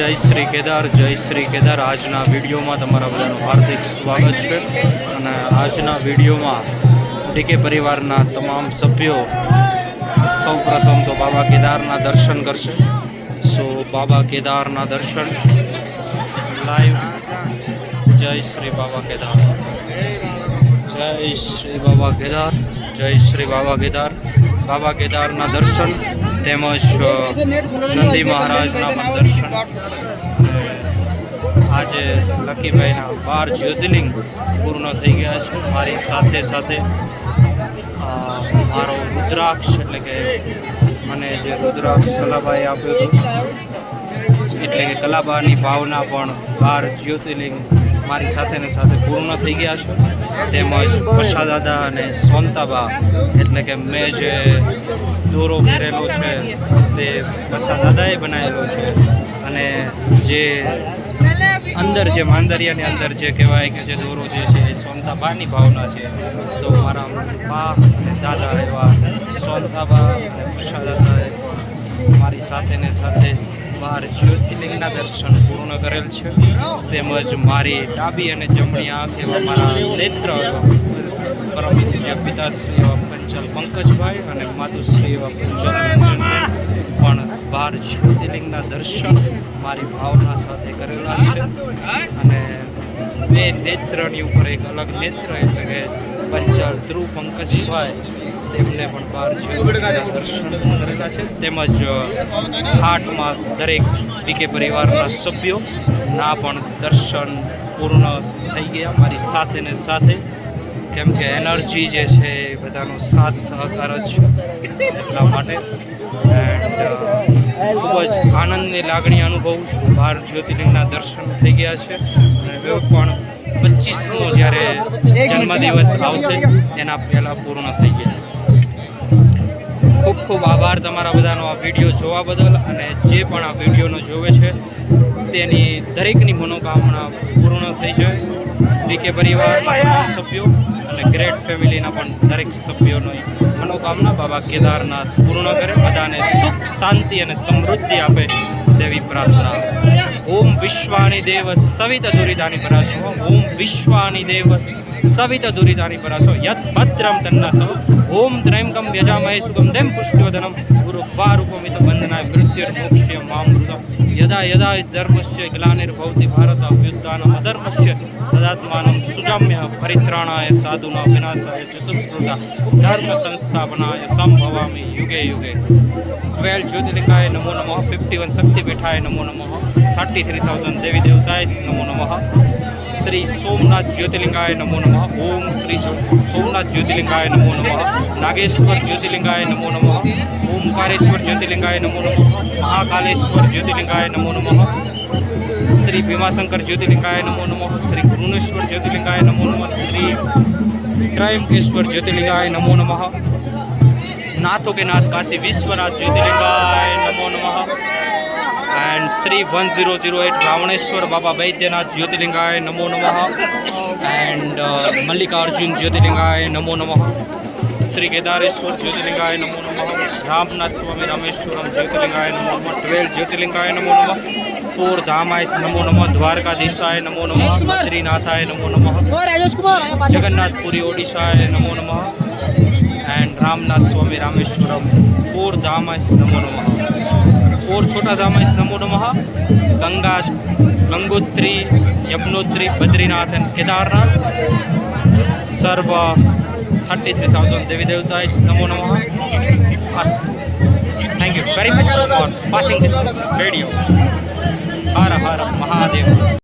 જય શ્રી કેદાર, જય શ્રી કેદાર. આજના વિડીયોમાં તમારા બધાનું હાર્દિક સ્વાગત છે. અને આજના વિડીયોમાં ડીકે પરિવારના તમામ સભ્યો સૌ પ્રથમ તો બાબા કેદારના દર્શન કરશે. સો બાબા કેદારના દર્શન લાઈવ જય શ્રી બાબા કેદાર. જય શ્રી બાબા કેદાર. જય શ્રી બાબા કેદાર. બાબા કેદારના દર્શન તેમજ નંદી મહારાજના પણ દર્શન. આજે લકીભાઈના બાર જ્યોતિર્લિંગ પૂર્ણ થઈ ગયા છે. મારી સાથે સાથે મારો રુદ્રાક્ષ એટલે કે મને જે રુદ્રાક્ષ કલાબાએ આપ્યો હતો, એટલે કે કલાબાની ભાવના પણ બાર જ્યોતિર્લિંગ મારી સાથે ને સાથે પૂર્ણ થઈ ગયા છે. તેમજ પશા દાદા અને સોનતાબા એટલે કે મેં જે દોરો પહેરેલો છે તે પશા દાદાએ બનાવેલો છે. અને જે અંદર જે માંદરિયાની અંદર જે કહેવાય કે જે દોરો જે છે એ સોનતાબાની ભાવના છે. તો મારા બા દાદા એવા સોનતાબા અને પશા દાદાએ પણ મારી સાથે ને સાથે બાર જ્યોતિર્લિંગના દર્શન પૂર્ણ કરેલ છે. તેમજ મારી ડાબી અને જમણી આંખ એવા મારા નેત્ર પરમ પૂજ્ય પિતાશ્રી એવા પંચલ પંકજભાઈ અને માતુશ્રી એવા પંચલ પણ બાર જ્યોતિર્લિંગના દર્શન મારી ભાવના સાથે કરેલા છે. અને બે નેત્રની ઉપર એક અલગ નેત્ર એટલે કે પંચલ ધ્રુવ પંકજભાઈ તેમને પણ બાર દર્શન કરેલા છે. તેમજ હાટમાં દરેક ડીકે પરિવારના સભ્યો, ના પણ દર્શન પૂર્ણ થઈ ગયા મારી સાથે ને સાથે. કેમ કે એનર્જી જે છે બધાનો સાથ સહકાર જ એટલા માટે. એન્ડ ખૂબ જ આનંદની લાગણી અનુભવું છું. બાર જ્યોતિર્લિંગના દર્શન થઈ ગયા છે. અને પણ પચીસમો જ્યારે જન્મદિવસ આવશે, એના પહેલાં પૂર્ણ થઈ ગયા. ખૂબ આભાર તમારા બધાનો આ વીડિયો જોવા બદલ અને જે પણ આ વિડીયોનો જોવે છે, તેની દરેકની મનોકામના પૂર્ણ થઈ જાય. ડીકે પરિવારના સભ્યો અને ગ્રેટ ફેમિલીના પણ દરેક સભ્યોની મનોકામના બાબા કેદારનાથ પૂર્ણ કરે. બધાને સુખ, શાંતિ અને સમૃદ્ધિ આપે તેવી પ્રાર્થના. ઓમ વિશ્વાની દેવ સવિત દુરિતાની પરાશો. ઓમ વિશ્વાની દેવ સવિત દુરિતાની પરાશો. યદ ભદ્રમ તન્નાસો ઓમ ત્રયંકમ વ્યજામહે સુગંધેમ પુષ્ટિવદનમ. ગુરુવારૂપમિત બંધનાય મૃત્યુર્મોક્ષ્ય મામૃતમ. યદા યદા ધર્મસ્ય ગ્લાનિર્ભવતિ ભારત અભ્યુત્થાનમ અધર્મસ્ય તદાત્માનમ સુજામ્ય પરિત્રાણાય સાધુના વિનાશાય ચતુષ્કૃતા ધર્મ સંસ્થાપનાય સંભવામિ યુગે યુગે ટ્વેલ્વ જ્યોતિર્લિંગાય નમો નમઃ ફિફ્ટી વન શક્તિપીઠાય નમો નમઃ થર્ટી થ્રી થાઉઝન્ડ દેવી દેવતાય નમો નમઃ શ્રી સોમનાથ જ્યોતિર્લિંગાય નમો નમઃ ઓમ શ્રી સોમનાથ જ્યોતિર્લિંગાય નમો નમઃ નાગેશ્વર જ્યોતિર્લિંગાય નમો નમઃ ઓમકારેશ્વર જ્યોતિર્લિંગાય નમો નમઃ મહાકાલેશ્વર જ્યોતિર્લિંગાય નમો નમઃ શ્રી ભીમાશંકર જ્યોતિર્લિંગાય નમો નમઃ શ્રી ભુવનેશ્વર જ્યોતિર્લિંગાય નમો નમઃ શ્રી ત્રયંકેશ્વર જ્યોતિર્લિંગાય નમો નમઃ નાથો કે નાથ કાશી વિશ્વનાથ જ્યોતિર્લિંગાય નમો નમઃ and Shri one zero zero eight Ravaneshwar Baba Vaidyanath જ્યોતિર્લિંગાય નમો નમઃ એન્ડ મલ્લિકાર્જુન જ્યોતિર્લિંગાય નમો નમઃ શ્રી કેદારેશ્વર જ્યોતિર્લિંગાય નમો નમઃ રામનાથ સ્વામી રામેશ્વરમ જ્યોતિર્લિંગાય નમો નમઃ ટ્વેલ જ્યોતિર્લિંગાય નમો નમઃ ફોર ધામાય નમો નમઃ દ્વારકાધીશાય નમો નમઃ બદ્રીનાથાય નમો નમઃ. જગન્નાથપુરી ઓડિશાય નમો નમઃ એન્ડ રામનાથ સ્વામી રામેશ્વરમ ફોર ધામાય નમો નમઃ ફોર છોટા ધામસ નમો નમઃ. ગંગા, ગંગોત્રી, યમનોત્રી, બદ્રીનાથ એન્ડ કેદારનાથ. સર્વ થર્ટી થ્રી થાઉઝન્ડ દેવી દેવતા નમો નમઃ. અસ્તુ thank you very much for watching this video Har Har, Mahadev.